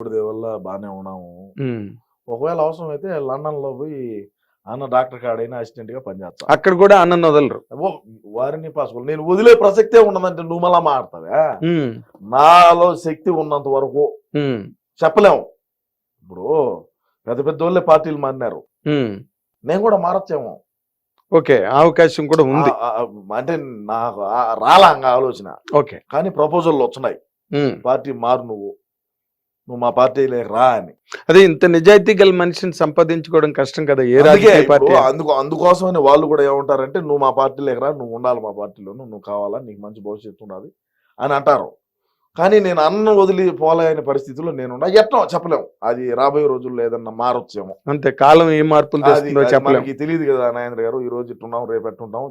దేవుడి వల్ల బాగానే ఉన్నాము. ఒకవేళ అవసరం అయితే లండన్లో పోయి అన్న డాక్టర్ కాడైనా అసిస్టెంట్గా పనిచేస్తా. అక్కడ కూడా అన్నం వదలరు. ఓ, వారిని పాసుకోవాలి నేను వదిలే ప్రసక్తే ఉండదంటే నువ్వు మళ్ళా మాడతావా. నాలో శక్తి ఉన్నంత వరకు. చెప్పలేము. ఇప్పుడు పెద్ద పెద్ద వాళ్ళే పార్టీలు మారినారు. నేను కూడా మారచ్చేమో. ఓకే అవకాశం కూడా ఉంది. అంటే నాకు రాలా ఆలోచన. ఓకే. కానీ ప్రపోజల్ వచ్చినాయి. పార్టీ మారు నువ్వు. నువ్వు మా పార్టీలోకి రా అని. అదే ఇంత నిజాయితీ గల మనిషిని సంపాదించుకోవడం కష్టం కదా ఏ రాజకీయ పార్టీ? అందుకు అందుకోసమని వాళ్ళు కూడా ఏమంటారంటే నువ్వు మా పార్టీలోకి రా నువ్వు ఉండాలి మా పార్టీలో నువ్వు కావాలా నీకు మంచి భవిష్యత్తు ఉండాలి అని అంటారు. కానీ నేను అన్నం వదిలి పోలేని పరిస్థితిలో నేను ఎట్లా చెప్పలేము అది రాబోయే రోజుల్లో ఏదన్నా మారొచ్చేమో. అంతే కాలం ఏ మార్పులు అది తెస్తుందో అది చెప్పలేం. మనకి తెలియదు కదా నాగేంద్ర గారు. ఈ రోజు ఇట్టున్నాం రేపు ఎట్టుంటాం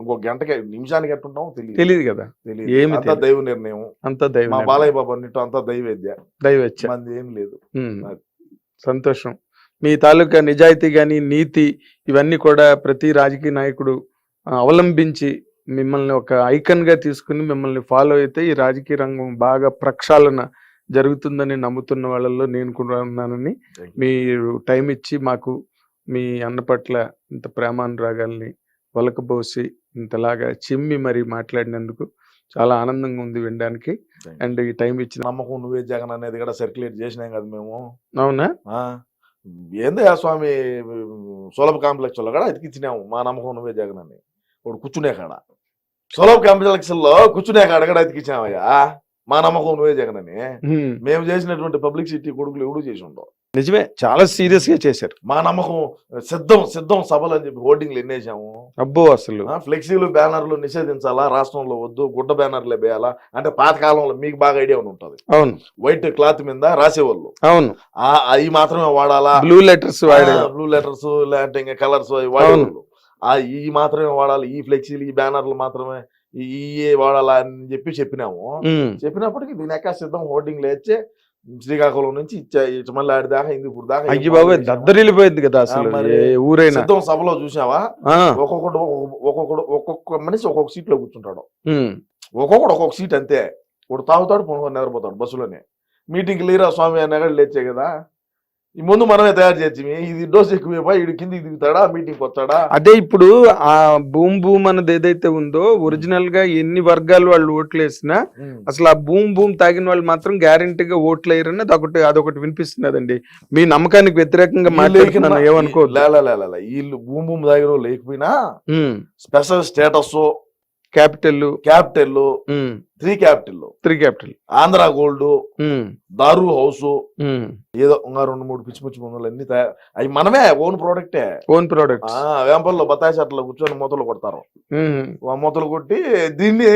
ఇంకో గంటకి నిమిషానికి ఎట్టుంటాం తెలియదు తెలియదు కదా. తెలియదు అంతా. దైవ నిర్ణయం. అంతా దైవ మా బాలయ్య బాబు అన్నిట్టు అంతా దైవేద్య. దైవచ్చ మంది ఏం లేదు. సంతోషం. మీ తాలూకా నిజాయితీ గాని నీతి ఇవన్నీ కూడా ప్రతి రాజకీయ నాయకుడు అవలంబించి మిమ్మల్ని ఒక ఐకన్గా తీసుకుని మిమ్మల్ని ఫాలో అయితే ఈ రాజకీయ రంగం బాగా ప్రక్షాళన జరుగుతుందని నమ్ముతున్న వాళ్ళల్లో నేను కూడా ఉన్నానని. మీరు టైం ఇచ్చి మాకు మీ అన్న పట్ల ఇంత ప్రేమానురాగాల్ని ఒలకబోసి ఇంతలాగా చిమ్మి మరి మాట్లాడినందుకు చాలా ఆనందంగా ఉంది వినడానికి. అండ్ ఈ టైం ఇచ్చిన నమ్మకం నువ్వే జగన్ అనేది కూడా సర్క్యులేట్ చేసినాం కదా మేము. అవునా? ఆ? ఏందో ఆ స్వామి సులభ కాంప్లెక్స్లో కూడా ఎతికిచ్చినాము మా నమ్మకం నువ్వే జగన్ అని. ఇప్పుడు కూర్చునే కాడ. సులభ కాంప్లెక్స్లో కూర్చునే కూడా ఎతికిచ్చామయ్యా మా నమ్మకం నువ్వే జగన్ అని హ్మ్. మేము చేసినటువంటి పబ్లిసిటీ కొడుకులు ఎవడు చేసి ఉండవు నిజమే చాలా సీరియస్గా చేశారు. మా నమ్మకం సిద్ధం సిద్ధం సభలు అని చెప్పి హోర్డింగ్లు ఎన్నేసాము అబ్బో అసలు. ఫ్లెక్సీలు బ్యానర్లు నిషేధించాలా? రాష్ట్రంలో వద్దు గుడ్డ బ్యానర్లే వేయాలా అంటే పాతకాలంలో మీకు బాగా ఐడియా ఉంటుంది. అవును. వైట్ క్లాత్ మీద రాసేవాళ్ళు. అవును. ఆ అవి మాత్రమే వాడాలా? బ్లూ లెటర్స్ బ్లూ లెటర్స్ లేదంటే ఇంకా కలర్స్ వాడేవాళ్ళు. ఆ ఈ మాత్రమే వాడాలి ఈ ఫ్లెక్సీలు ఈ బ్యానర్లు మాత్రమే ఈ ఈ వాడాలా అని చెప్పి చెప్పినాము. చెప్పినప్పటికీ దీని ఎక్క సిద్ధం హోర్డింగ్ లేచే శ్రీకాకుళం నుంచి ఇచ్చా ఇటు మళ్ళీ ఆడి దాకా హిందూపూర్ దాకా అయ్యి బాబు? దద్దరిల్లిపోయింది కదా అసలు ఊరైనా. సిద్ధం సభలో చూసావా ఒక్కొక్కడు ఒక్కొక్క- ఒక్కొక్కడు ఒక్కొక్క మనిషి ఒక్కొక్క సీట్లో కూర్చుంటాడు. ఒక్కొక్కడు ఒక్కొక్క సీట్ అంతే. ఇప్పుడు తాగుతాడు పొనుకొని నిద్రపోతాడు బస్సులోనే. మీటింగ్కి లేరా స్వామి అన్న లేచే కదా. ఈ ముందు మనమే తయారు చేసి ఇది డోస్ ఎక్కువ ఇడు కిందికి దిగుతాడా మీటింగ్కి వస్తాడా? అదే ఇప్పుడు ఆ భూమ్ భూమ్ అన్నది ఏదైతే ఉందో ఒరిజినల్గా ఎన్ని వర్గాలు వాళ్ళు ఓట్లు వేసినా అసలు ఆ భూమ్ భూమ్ తాగిన వాళ్ళు మాత్రం గ్యారంటీగా ఓట్లు వేయరని అదొకటి అదొకటి వినిపిస్తున్నదండి. మీ నమ్మకానికి వ్యతిరేకంగా మాట్లాడుతున్నాను లే. వీళ్ళు భూమి భూమి దగ్గర లేకపోయినా. Special status capital capital. Three capital three capital. Andhra gold. దారు హౌస్. ఏదో ఇంకా రెండు మూడు పిచ్చి పిచ్చి ముందులు అన్ని అవి మనమే ఓన్ ప్రోడక్టే. Own products. ఆ వేంపల్లో బత్తాయి చెట్లు కూర్చొని మూతలు కొడతారు. మూతలు కొట్టి దీన్ని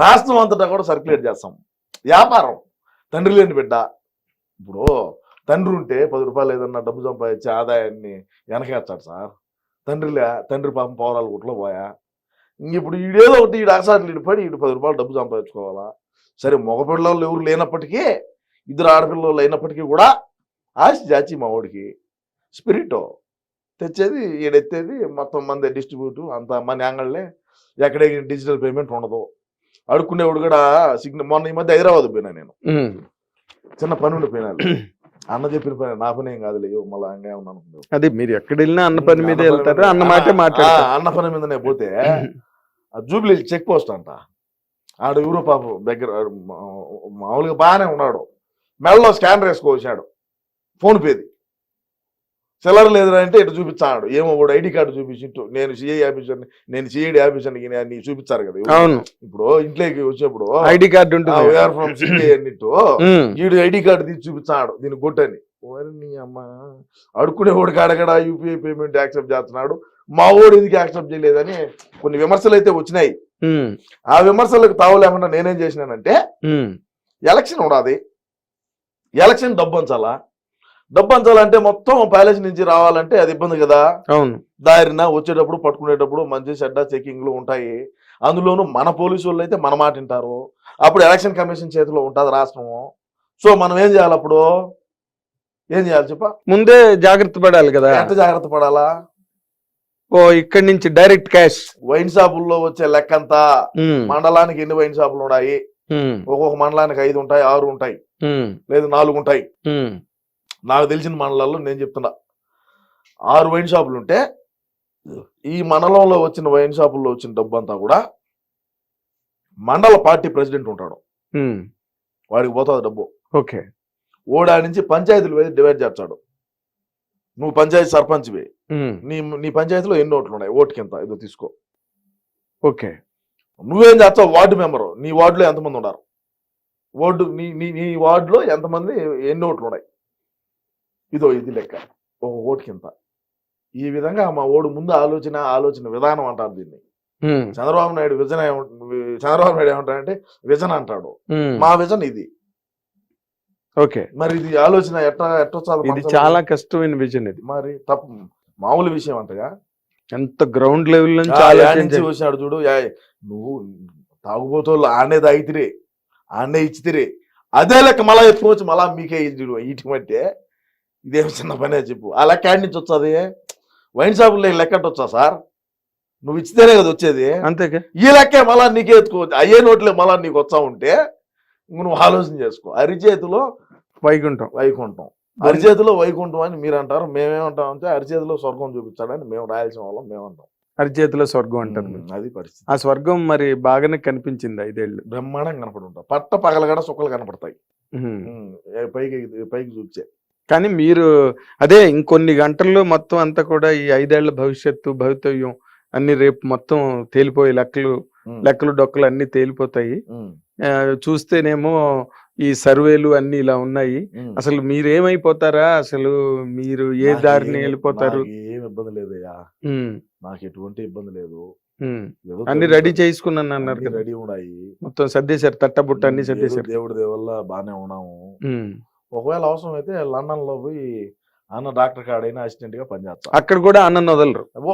రాష్ట్రం అంతటా కూడా సర్క్యులేట్ చేస్తాం. వ్యాపారం. తండ్రి లేని బిడ్డ. ఇప్పుడు తండ్రి ఉంటే పది రూపాయలు ఏదన్నా డబ్బు సంపాదించి ఆదాయాన్ని వెనకేస్తాడు సార్. తండ్రిలే తండ్రి పాపం పౌరాలు గుట్లో పోయా. ఇప్పుడు ఈడేదో ఒకటి ఈడు అగసాట్లు ఈడు పడి ఈడు పది రూపాయలు డబ్బు సంపాదించుకోవాలా? సరే మగపిల్లలు ఎవరు లేనప్పటికీ ఇద్దరు ఆడపిల్లలు అయినప్పటికీ కూడా ఆశ జాచి మా వాడికి స్పిరిట్. తెచ్చేది ఈడెత్తేది మొత్తం మంది డిస్ట్రిబ్యూట్ అంత మన యాంగళ్ళే ఎక్కడ డిజిటల్ పేమెంట్ ఉండదు. అడుక్కునేవాడు కూడా సిగ్నల్ మొన్న ఈ మధ్య హైదరాబాద్ పోయినా నేను. చిన్న పని ఉండిపోయినా అన్న చెప్పిన పని నా పని ఏం కాదులే మళ్ళా అనుకుంటావు. అదే మీరు ఎక్కడ వెళ్ళినా అన్న పని మీద వెళ్తారు అన్న మాటే అన్న పని మీదనే పోతే జూబ్లీ చెక్ పోస్ట్ అంట. ఆడు పాపం దగ్గర మామూలుగా బాగానే ఉన్నాడు. మెడలో స్కానర్ వేసుకోవచ్చాడు ఫోన్ పేది. చిల్లర లేదురా అంటే ఇటు చూపించాడు ఏమో కూడా ఐడి కార్డు చూపించి ఇటు నేను సిఐ ఆఫీసర్ని నేను సిఐడి ఆఫీసర్ని నీ చూపించారు కదా? అవును. ఇప్పుడు ఇంట్లోకి వచ్చినప్పుడు ఐడి కార్డు ఫ్రమ్ సిఐ అన్నిట్టు. వీడు ఐడి కార్డు తీసి చూపించాడు దీన్ని కొట్టని. ఓరి నీ అమ్మ. అడుక్కునే వాడికి అడగడ యూపీఐ పేమెంట్ యాక్సెప్ట్ చేస్తున్నాడు. మా ఓడు ఎందుకు యాక్సెప్ట్ చేయలేదని కొన్ని విమర్శలు అయితే వచ్చినాయి. ఆ విమర్శలకు తావు లేకుండా నేనేం చేసినానంటే. ఎలక్షన్ ఉండాలి ఎలక్షన్ డబ్బు అంచాలా డబ్బు అంచాలంటే మొత్తం ప్యాలెస్ నుంచి రావాలంటే అది ఇబ్బంది కదా? అవును. దారిన వచ్చేటప్పుడు పట్టుకునేటప్పుడు మంచి చెడ్డ చెకింగ్లు ఉంటాయి. అందులోనూ మన పోలీసు వాళ్ళు అయితే మన మాట వింటారు. అప్పుడు ఎలక్షన్ కమిషన్ చేతిలో ఉంటుంది రాష్ట్రము సో మనం ఏం చేయాలి అప్పుడు? ఏం చేయాలి చెప్ప? ముందే జాగ్రత్త పడాలి కదా? ఎంత జాగ్రత్త పడాలా? ఓ ఇక్కడి నుంచి డైరెక్ట్ క్యాష్. వైన్ షాపుల్లో వచ్చే లెక్కంతా మండలానికి ఎన్ని వైన్ షాపులు ఉన్నాయి? ఒక్కొక్క మండలానికి ఐదు ఉంటాయి ఆరు ఉంటాయి లేదు నాలుగు ఉంటాయి. నాకు తెలిసిన మండలాల్లో నేను చెప్తున్నా. ఆరు వైన్ షాపులు ఉంటే ఈ మండలంలో వచ్చిన వైన్ షాపుల్లో వచ్చిన డబ్బు అంతా కూడా మండల పార్టీ ప్రెసిడెంట్ ఉంటాడు. వాడికి పోతుంది డబ్బు. ఓకే. ఓడా నుంచి పంచాయతీలు డివైడ్ చేస్తాడు. నువ్వు పంచాయతీ సర్పంచ్వి. నీ నీ పంచాయతీలో ఎన్ని ఓట్లు ఉన్నాయి ఓటుకి ఎంత? ఇదో తీసుకో. ఓకే. నువ్వేం చేస్తావు? Ward member. నీ వార్డులో ఎంతమంది ఉన్నారు? వార్డు నీ నీ నీ వార్డులో ఎంతమంది ఎన్ని ఓట్లు ఉన్నాయి ఇదో ఇది లెక్క. ఒక ఓటుకి ఇంత ఈ విధంగా మా ఓడు ముందు ఆలోచన ఆలోచన విధానం అంటారు దీన్ని. చంద్రబాబు నాయుడు విజన్ చంద్రబాబు నాయుడు ఏమంటాడంటే విజన్ అంటాడు. మా విజన్ ఇది. ఓకే. మరి ఇది ఆలోచన ఎట్లా ఎట్టొచ్చాది ఇది చాలా కష్టమైన విజన్ ఇది. మరి తప్పు మామూలు విషయం అంటగా? ఎంత గ్రౌండ్ లెవెల్ నుంచి ఆ, యాడ్ నుంచి ఆలోచించాలి వచ్చినాడు చూడు నువ్వు తాగుబోతోళ్ళు ఆనే తాగితిరే ఆనే ఇచ్చితిరే. అదే లెక్క మళ్ళా ఎత్తుకోవచ్చు మళ్ళా మీకే ఇచ్చుడు ఇటుమంటే ఇదేం చిన్న పనే చెప్పు. ఆ లెక్క యాడ్ నుంచి వచ్చాది. వైన్ షాపుల్లో ఈ లెక్క వచ్చా సార్? నువ్వు ఇచ్చితేనే కదా వచ్చేది. అంతేగా? ఈ లెక్కే మళ్ళా నీకే ఎత్తుకోవచ్చు. అయ్యే నోట్లే మళ్ళా నీకు వచ్చా ఉంటే నువ్వు ఆలోచన చేసుకో. అరిచేతిలో వైకుంఠం. వైకుంఠం. అరిచేతిలో వైకుంఠం అని మీరు అంటారు మేమేమంటాం అంటే అరిచేతిలో స్వర్గం చూపించాడని మేము రాయాల్సిన వాళ్ళం మేమంటాం. అరిచేతిలో స్వర్గం అంటారు. అది పరిస్థితి. ఆ స్వర్గం మరి బాగానే కనిపించింది ఐదేళ్ళు. బ్రహ్మాండంగా కనపడి ఉంటాం పట్ట పగలగడ సుక్కలు కనపడతాయి. పైకి పైకి చూపించే కానీ మీరు అదే ఇంకొన్ని గంటల్లో మొత్తం అంతా కూడా ఈ ఐదేళ్ళ భవిష్యత్తు భవితవ్యం అన్ని రేపు మొత్తం తేలిపోయే లెక్కలు లెక్కలు డొక్కలు అన్ని తేలిపోతాయి. చూస్తేనేమో ఈ సర్వేలు అన్ని ఇలా ఉన్నాయి. అసలు మీరేమైపోతారా? అసలు మీరు ఏ దారిని వెళ్ళిపోతారు? నాకు ఏం ఇబ్బంది లేదయ్యా. నాకు ఎటువంటి ఇబ్బంది లేదు. అన్ని. రెడీ చేసుకున్నాను అన్నారు రెడీ ఉన్నాయి. మొత్తం సర్దేశారు తట్టబుట్ట అన్ని సర్దేశారు. దేవుడి దేవల్ల బాగానే ఉన్నాము. ఒకవేళ అవసరం అయితే లండన్లో పోయి అన్న డాక్టర్ కాడైనా అసిస్టెంట్గా పనిచేస్తా. అక్కడ కూడా అన్నం వదలరు. ఓ,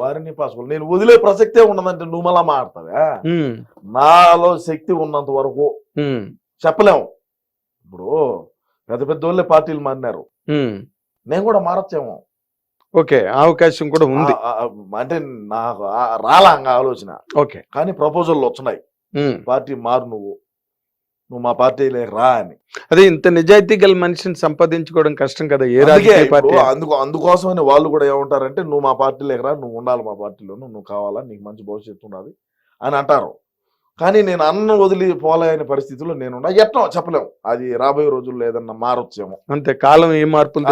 వారిని పాసుకోవాలి నేను వదిలే ప్రసక్తే ఉండదంటే నువ్వు మళ్ళా ఉమ్, నాలో శక్తి ఉన్నంత వరకు చెప్పలేము. ఇప్పుడు పెద్ద పెద్ద వాళ్ళే పార్టీలు మారినారు. నేను కూడా మారచ్చేమో. ఓకే అవకాశం కూడా ఉంది. అంటే నాకు రాలా ఆలోచన. ఓకే. కానీ ప్రపోజల్ వచ్చినాయి. పార్టీ మారు నువ్వు. నువ్వు మా పార్టీలోకి రా అని అదే ఇంత నిజాయితీ గల మనిషిని సంపాదించుకోవడం కష్టం కదా ఏ అందుకే రాజకీయ పార్టీ? అందుకు అందుకోసమని వాళ్ళు కూడా ఏమంటారంటే నువ్వు మా పార్టీలోకి రా నువ్వు ఉండాలి మా పార్టీలో నువ్వు కావాలా నీకు మంచి భవిష్యత్తు ఉన్నది అని అంటారు. కానీ నేను అన్నం వదిలి పోలే అనే పరిస్థితిలో నేను ఎట్టో చెప్పలేము అది రాబోయే రోజుల్లో ఏదన్నా మారొచ్చేమో. అంతే కాలం ఏ మార్పులు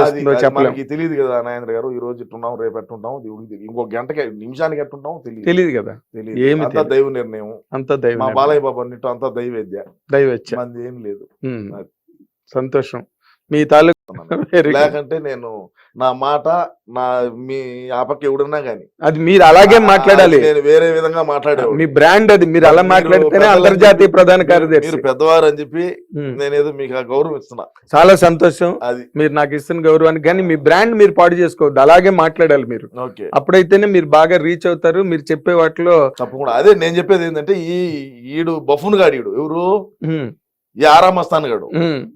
మనకి తెలియదు కదా నాయన గారు. ఈ రోజు ఇట్టున్నాం రేపు ఎట్టుంటాం దేవుడికి. ఇంకో గంటకి నిమిషానికి ఎట్టుంటాం తెలియదు తెలియదు కదా. తెలియదు అంతా. దైవ నిర్ణయం. అంతా దైవ మా. బాలయ్య బాబు అన్నిటి అంతా దైవేద్య. దైవచ్చ మంది ఏం లేదు. సంతోషం. మీ తాలూకు. లేకంటే నేను నా మాట నా మీ ఆపకి ఎవడన్నా గాని. అది మీరు అలాగే మాట్లాడాలి. నేను వేరే విధంగా మాట్లాడేవాడిని. మీ బ్రాండ్ అది. మీరు అలా మాట్లాడితేనే అంతర్జాతీయ ప్రధాన కార్యదర్శి మీరు పెద్దవారు అని చెప్పి ఉమ్. నేనేదో మీకు ఆ గౌరవం ఇస్తున్నా. చాలా సంతోషం. అది. మీరు నాకు ఇస్తున్న గౌరవానికి కానీ మీ బ్రాండ్ మీరు పాడు చేసుకోవద్దు. అలాగే మాట్లాడాలి మీరు. ఓకే. అప్పుడైతేనే మీరు బాగా రీచ్ అవుతారు. మీరు చెప్పే వాటిలో తప్పకుండా. అదే నేను చెప్పేది ఏంటంటే ఈ ఈడు బఫున్ గాడు ఎవరు? ఈ ఆరామస్థాన్ గాడు.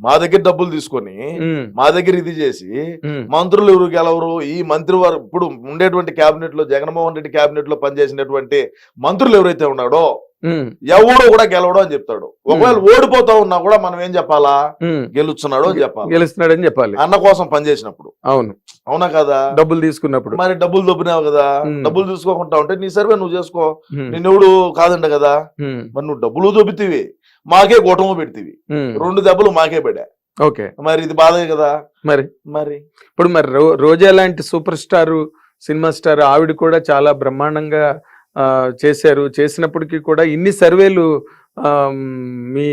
మా దగ్గర డబ్బులు తీసుకొని మా దగ్గర ఇది చేసి మంత్రులు ఎవరు గెలవరు ఈ మంత్రి వారు ఇప్పుడు ఉండేటువంటి కేబినెట్లో జగన్మోహన్ రెడ్డి కేబినెట్లో పనిచేసినటువంటి మంత్రులు ఎవరైతే ఉన్నాడో ఎవడో కూడా గెలవడు అని చెప్తాడు. ఒకవేళ ఓడిపోతా ఉన్నా కూడా మనం ఏం చెప్పాలా? ఉమ్. గెలుస్తున్నాడు అని చెప్పాలి. గెలుస్తున్నాడని చెప్పాలి. అన్న కోసం పనిచేసినప్పుడు. అవును. అవునా కదా? డబ్బులు తీసుకున్నప్పుడు. మరి డబ్బులు దొబ్బినావు కదా. డబ్బులు తీసుకోకుండా ఉంటే నీ సర్వే నువ్వు చేసుకో. ఉమ్, నిన్నెవడు కాదంట కదా? మరి నువ్వు డబ్బులు దొబ్బితివి. మాకే గోటము పెడితివి. ఉమ్. రెండు దెబ్బలు మాకే పడా ఓకే. మరి ఇది బాధే కదా? మరి? మరి? ఇప్పుడు మరి రో- రోజా లాంటి సూపర్ స్టార్ సినిమా స్టార్ ఆవిడ కూడా చాలా బ్రహ్మాండంగా చేశారు. చేసినప్పటికీ కూడా ఇన్ని సర్వేలు ఆ, మీ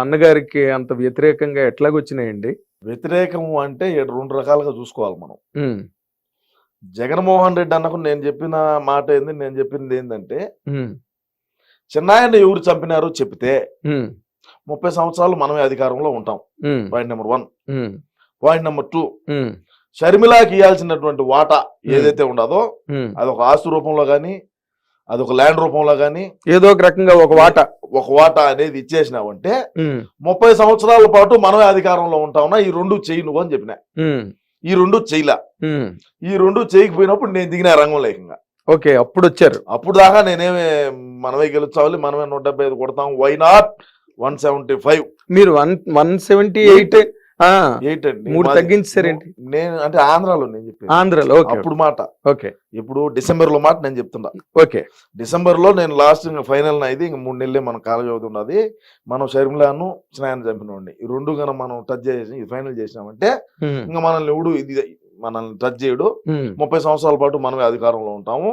అన్నగారికి అంత వ్యతిరేకంగా ఎట్లాగొచ్చినాయండి? వ్యతిరేకము అంటే రెండు రకాలుగా చూసుకోవాలి మనం. జగన్మోహన్ రెడ్డి అన్నకు నేను చెప్పిన మాట ఏంది నేను చెప్పింది ఏంటంటే చిన్నాయన్ని ఎవరు చంపినారో చెప్తే ముప్పై సంవత్సరాలు మనమే అధికారంలో ఉంటాం. Point number one point number two షర్మిలాకి ఇవ్వాల్సినటువంటి వాటా ఏదైతే ఉండదో. అది ఒక ఆస్తి రూపంలో కానీ అది ఒక ల్యాండ్ రూపంలో కానీ ఏదో ఒక రకంగా ఒక వాట. ఒక వాటా అనేది ఇచ్చేసినావంటే ముప్పై సంవత్సరాల పాటు మనమే అధికారంలో ఉంటావునా? ఈ రెండు చెయ్యి నువ్వు అని చెప్పిన. ఈ రెండు చెయ్యిలా. ఈ రెండు చేయకపోయినప్పుడు నేను దిగిన రంగం లేకంగా. ఓకే అప్పుడు వచ్చారు. అప్పుడు దాకా నేనేమి మనమే గెలుచాలి మనమే నూట డెబ్బై ఐదు కొడతాం. Why not one seventy five. మీరు one one seventy eight eight అండి మూడు తగ్గించారేంటి? నేను అంటే ఆంధ్రాలో నేను చెప్పాను ఆంధ్రలో ఓకే. అప్పుడు మాట. ఓకే. ఇప్పుడు డిసెంబర్లో మాట నేను చెప్తున్నా. ఓకే. డిసెంబర్లో నేను లాస్ట్ ఇంకా ఫైనల్ అయితే ఇంక మూడు నెలలే మన కాలేజ్ అవుతుంది ఉన్నది మనం షర్మిలాను స్నాయం చంపినోడిని. ఈ రెండు కన్నా మనం టచ్ చేసి ఇది ఫైనల్ చేసినామంటే ఇంకా మనల్ని ఎవడు ఇది మనల్ని టచ్ చేయడు. ముప్పై సంవత్సరాల పాటు మనమే అధికారంలో ఉంటాము.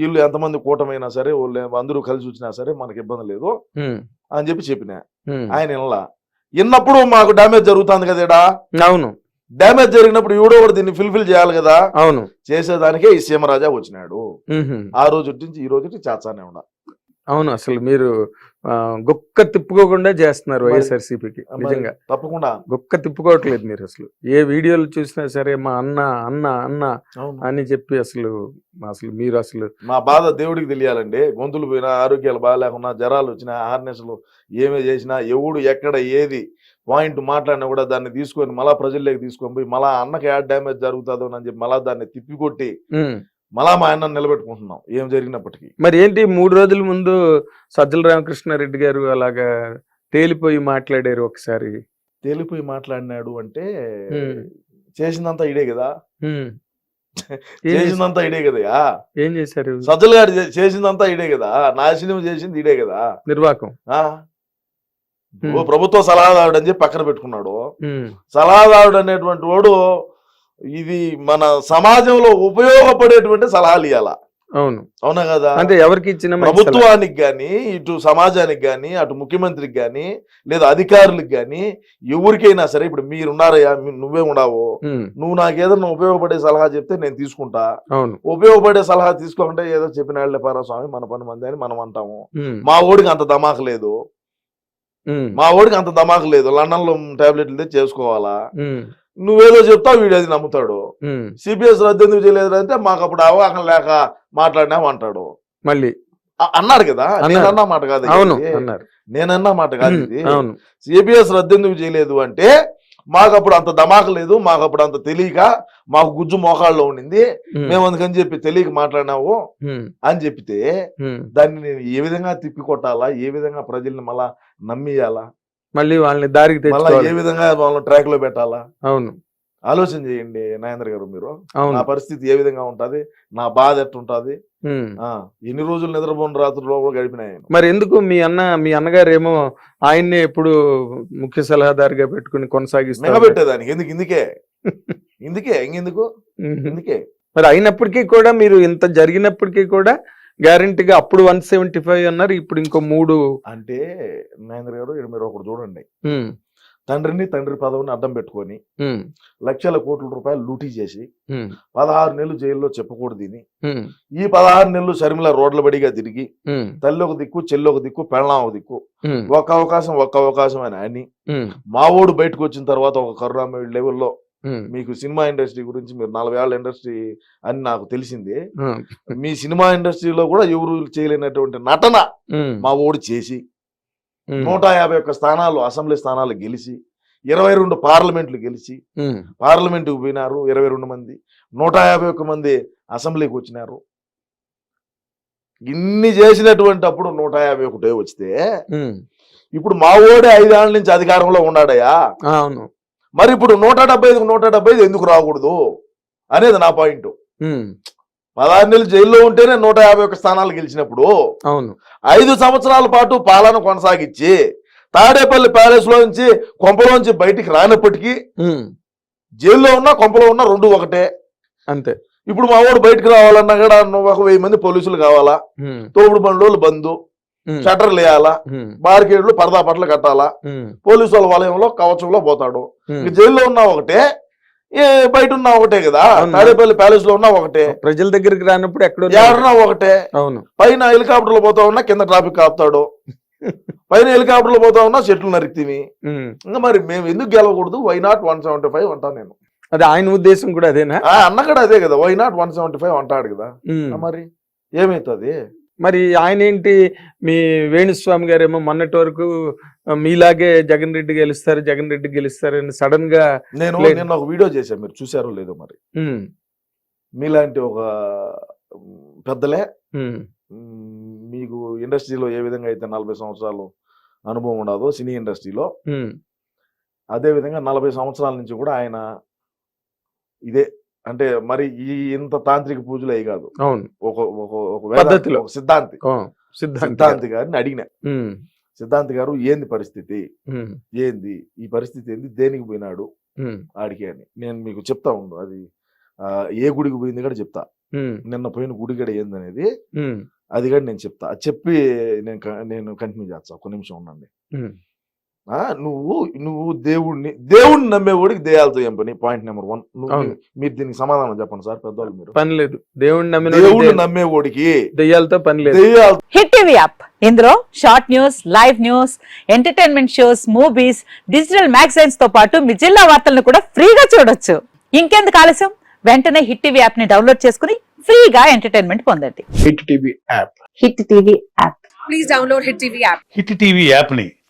వీళ్ళు ఎంతమంది కూటమైనా సరే వాళ్ళు అందరూ కలిసి వచ్చినా సరే మనకి ఇబ్బంది లేదు అని చెప్పి చెప్పిన. ఆయన ఇలా విన్నప్పుడు మాకు డ్యామేజ్ జరుగుతుంది కదేడా అవును. డ్యామేజ్ జరిగినప్పుడు ఎవడో ఒకటి దీన్ని ఫిల్ఫిల్ చేయాలి కదా? అవును. చేసేదానికే ఈ సీమరాజా వచ్చినాడు. ఆ రోజు నుంచి ఈ రోజుకి చేస్తానే ఉన్నా అవును అసలు మీరు గుక్క తిప్పుకోకుండా చేస్తున్నారు వైఎస్ఆర్సీపీకి నిజంగా తప్పకుండా గుక్క తిప్పుకోవట్లేదు మీరు అసలు ఏ వీడియోలు చూసినా సరే మా అన్న అన్న అన్న. అని చెప్పి అసలు అసలు మీరు అసలు మా బాధ దేవుడికి తెలియాలండి గొంతులు పోయినా ఆరోగ్యాలు బాగాలేకున్నా జ్వరాలు వచ్చినా హార్నెస్లు ఏమే చేసినా ఎవడు ఎక్కడ ఏది పాయింట్ మాట్లాడినా కూడా దాన్ని తీసుకొని మళ్ళా ప్రజల్లోకి తీసుకొని పోయి మళ్ళా అన్నకి యాడ్ డ్యామేజ్ జరుగుతుందో అని చెప్పి మళ్ళా దాన్ని తిప్పికొట్టి. మళ్ళా మా అన్న నిలబెట్టుకుంటున్నాం. ఏం జరిగినప్పటికీ. మరి ఏంటి మూడు రోజుల ముందు సజ్జల రామకృష్ణారెడ్డి గారు అలాగా తేలిపోయి మాట్లాడారు ఒకసారి? తేలిపోయి మాట్లాడినాడు అంటే. చేసిందంతా ఇడే కదా? చేసిందంతా ఇడే కదా ఏం చేశారు? సజ్జల గారు చేసిందంతా ఇడే కదా? నాశనం చేసింది ఇడే కదా? నిర్వాకం. ప్రభుత్వ సలహాదారుడు అని చెప్పి పక్కన పెట్టుకున్నాడు. సలహాదారుడు అనేటువంటి వాడు ఇది మన సమాజంలో ఉపయోగపడేటువంటి సలహాలు ఇవ్వాల అవును అవునా కదా అంటే ఎవరికి ఇచ్చిన? ప్రభుత్వానికి గాని ఇటు సమాజానికి గాని అటు ముఖ్యమంత్రికి గాని లేదా అధికారులకు గాని ఎవరికైనా సరే ఇప్పుడు మీరున్నారయ్యా నువ్వే ఉండవు. నువ్వు నాకు ఏదైనా ఉపయోగపడే సలహా చెప్తే నేను తీసుకుంటా అవును ఉపయోగపడే సలహా తీసుకోకుండా ఏదో చెప్పినాళ్ళే పారా స్వామి మన పని మంది అని మనం అంటాము. మా ఓడికి అంత దమాకు లేదు. మా ఓడికి అంత దమాకు లేదు లండన్లో టాబ్లెట్లు చేసుకోవాలా. నువ్వేదో చెప్తావు వీడు అది నమ్ముతాడు ఉమ్. సిపిఎస్ రద్దు ఎందుకు చేయలేదు అంటే మాకు అప్పుడు అవగాహన లేక మాట్లాడినాం అంటాడు మళ్ళీ అన్నాడు కదా అన్నాడు. నేను అన్నా మాట కాదు అవును నేనన్నా మాట కాదు. ఇది అవును సిపిఎస్ రద్దు ఎందుకు చేయలేదు అంటే మాకు అప్పుడు అంత దమాకు లేదు మాకు అప్పుడు అంత తెలియక మాకు గుజ్జు మోకాళ్ళలో ఉండింది. మేము అందుకని చెప్పి తెలియక మాట్లాడినావు. అని చెప్తే. దాన్ని నేను ఏ విధంగా తిప్పి కొట్టాలా ఏ విధంగా ప్రజల్ని మళ్ళా నమ్మియాలా మళ్ళీ వాళ్ళని దారికి మళ్ళా ఏ తెచ్చుకోవాలి. విధంగా వాళ్ళని ట్రాక్లో పెట్టాలా? అవును. ఆలోచన చేయండి నాగేంద్ర గారు మీరు. నా పరిస్థితి ఏ విధంగా ఉంటది? నా బాధ ఎట్టుంటది? ఎన్ని రోజులు నిద్రపోని రాత్రుల్లో కూడా గడిపినాయి. మరి ఎందుకు మీ అన్న మీ అన్నగారు ఏమో ఆయన్నే ఎప్పుడు ముఖ్య సలహాదారుగా పెట్టుకుని కొనసాగిస్తారు మిగబెట్టేదానికి ఎందుకు? ఇందుకే. ఇందుకే. ఇంకెందుకు? ఇందుకే. మరి అయినప్పటికీ కూడా మీరు ఇంత జరిగినప్పటికీ కూడా గ్యారంటీగా అప్పుడు వన్ సెవెంటీ ఫైవ్ అన్నారు ఇప్పుడు ఇంకో మూడు. అంటే నాగేంద్ర గారు ఇక్కడ మీరు ఒకటి చూడండి. తండ్రిని తండ్రి పదవిని అడ్డం పెట్టుకొని లక్షల కోట్ల రూపాయలు లూటీ చేసి పదహారు నెలలు జైల్లో చెప్పకూడదు దీని ఉమ్, ఈ పదహారు నెలలు షర్మిల రోడ్ల బడిగా తిరిగి తల్లి ఒక దిక్కు చెల్లి ఒక దిక్కు పెళ్ళాం ఒక దిక్కు. ఒక్క అవకాశం ఒక్క అవకాశం అని అని ఉమ్, మా ఓడు బయటకు వచ్చిన తర్వాత ఒక కరుణామయుడు లెవెల్లో మీకు సినిమా ఇండస్ట్రీ గురించి మీరు నలభై ఏళ్ళ ఇండస్ట్రీ అని నాకు తెలిసింది. మీ సినిమా ఇండస్ట్రీలో కూడా ఎవరు చేయలేనటువంటి నటన మా ఓడి చేసి నూట యాభై ఒక్క స్థానాలు అసెంబ్లీ స్థానాలు గెలిచి ఇరవై రెండు పార్లమెంట్లు గెలిచి పార్లమెంటుకు పోయినారు ఇరవై రెండు మంది. నూట యాభై ఒక్క మంది అసెంబ్లీకి వచ్చినారు. ఇన్ని చేసినటువంటి అప్పుడు నూట యాభై ఒకటే వస్తే ఉమ్, ఇప్పుడు మా ఓడే ఐదేళ్ళ నుంచి అధికారంలో ఉన్నాడయ్యా. అవును. మరి ఇప్పుడు నూట డెబ్బై ఐదుకు నూట డెబ్బై ఐదు ఎందుకు రాకూడదు అనేది నా పాయింట్. పదహారు నెలలు జైల్లో ఉంటేనే నూట యాభై ఒక్క స్థానాలు గెలిచినప్పుడు అవును. ఐదు సంవత్సరాల పాటు పాలన కొనసాగించి తాడేపల్లి ప్యాలెస్లో నుంచి కొంపలోంచి బయటికి రానప్పటికీ జైల్లో ఉన్నా కొంపలో ఉన్నా రెండు ఒకటే. అంతే. ఇప్పుడు మా వాడు బయటకు రావాలన్నా కూడా ఒక వెయ్యి మంది పోలీసులు కావాలా? తోపుడు బండ్లు బంధు. ఉమ్, షట్టర్లు వేయాలా బార్కేడ్లు పరదా పట్ల కట్టాలా? పోలీసు వాళ్ళ వలయంలో కవచంలో పోతాడు. జైల్లో ఉన్నా ఒకటే. బయట ఉన్నా ఒకటే కదా. తాడేపల్లి ప్యాలెస్లో ఉన్నా ఒకటే. ప్రజల దగ్గరికి రానప్పుడు ఎక్కడో ఏడన్నా ఒకటే. అవును. పైన హెలికాప్టర్లు పోతా ఉన్నా కింద ట్రాఫిక్ ఆపుతాడు. పైన హెలికాప్టర్లు పోతా ఉన్నా చెట్లు నరికితివి ఉమ్. ఇంకా మరి మేము ఎందుకు గెలవకూడదు? Why not one seventy five అంటాను నేను. అది ఆయన ఉద్దేశం కూడా అదేనా? అన్న కూడా అదే కదా. Why not one seventy five అంటాడు కదా. మరి ఏమైతుంది? మరి ఆయన ఏంటి మీ వేణుస్వామి గారేమో మొన్నటి వరకు మీలాగే జగన్ రెడ్డి గెలుస్తారు జగన్ రెడ్డి గెలుస్తారని సడన్గా నేను. నిన్న ఒక వీడియో చేశాను మీరు చూసారో లేదో మరి. మీలాంటి ఒక పెద్దలే మీకు ఇండస్ట్రీలో ఏ విధంగా అయితే నలభై సంవత్సరాలు అనుభవం ఉండదు సినీ ఇండస్ట్రీలో అదే విధంగా నలభై సంవత్సరాల నుంచి కూడా ఆయన ఇదే అంటే మరి ఈ ఇంత తాంత్రిక పూజలు అయి కాదు. అవును. ఒక పద్ధతిలో. సిద్ధాంతి. సిద్ధాంతి గారిని అడిగిన. సిద్ధాంతి గారు ఏంది పరిస్థితి? ఏంది? ఈ పరిస్థితి ఏంది? దేనికి పోయినాడు? ఆడికి అని. నేను మీకు చెప్తా ఉండు. అది ఏ గుడికి పోయింది కూడా చెప్తా. నిన్న పోయిన గుడి కూడా ఏందనేది ఉమ్, అది కూడా నేను చెప్తా. చెప్పి నేను నేను కంటిన్యూ చేస్తా. ఒక నిమిషం ఉండండి. నువ్వు నువ్వు దేవుణ్ణి దేవుణ్ణి నమ్మేవాడికి దేయాలతో ఏం పని? పాయింట్ నెంబర్ వన్ నువ్వు. మీరు దీనికి సమాధానం చెప్పండి సార్ పెద్దవాళ్ళు మీరు. పని లేదు. దేవుణ్ణి నమ్మిన దేవుణ్ణి నమ్మేవాడికి దెయ్యాలతో పని లేదు. దెయ్యాలు హిట్ టీవీ యాప్ ఇందులో short news live news entertainment shows movies digital మ్యాగజైన్స్తో పాటు మీ జిల్లా వార్తలను కూడా ఫ్రీగా చూడొచ్చు. ఇంకెందుకు ఆలస్యం? వెంటనే హిట్ టీవీ యాప్ని డౌన్లోడ్ చేసుకుని ఫ్రీగా ఎంటర్టైన్మెంట్ పొందండి. Hit TV app Hit TV app please download Hit TV app. Hit TV యాప్ని